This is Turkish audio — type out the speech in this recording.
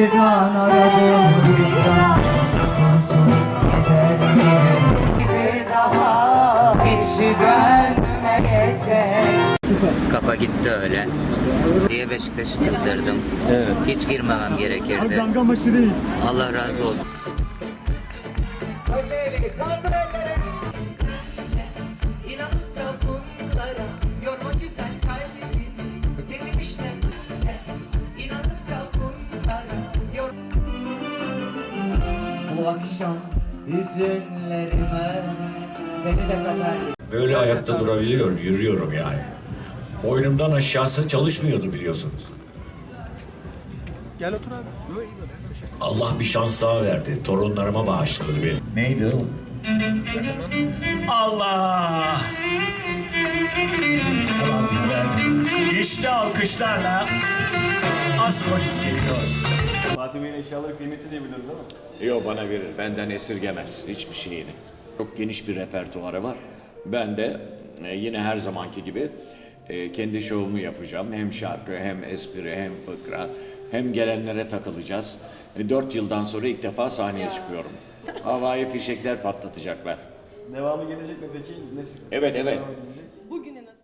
Vicdan aradım vicdan Bir daha Kafa gitti öyle. Diye Beşiktaş'ı kızdırdım. Hiç girmemem gerekirdi. Allah razı olsun. Bu akşam hüzünlerime Seni de katar Böyle ayakta durabiliyorum, yürüyorum yani. Boynumdan aşağısı çalışmıyordu biliyorsunuz. Gel otur abi. Allah bir şans daha verdi. Torunlarıma bağışladı beni. Neydi o? Allah! Ulan ben işte alkışlarla az geliyor. Fatih Bey'in eşyaları kıymetli diye biliyoruz ama. Yo bana verir. Benden esirgemez hiçbir şeyini. Çok geniş bir repertuarı var. Ben de e, yine her zamanki gibi e, kendi şovumu yapacağım. Hem şarkı hem espri hem fıkra hem gelenlere takılacağız. E, Dört yıldan sonra ilk defa sahneye çıkıyorum. Havai fişekler patlatacaklar. Devamı gelecek mi peki? Ne sık? Evet evet. Devam edilecek? Bugünün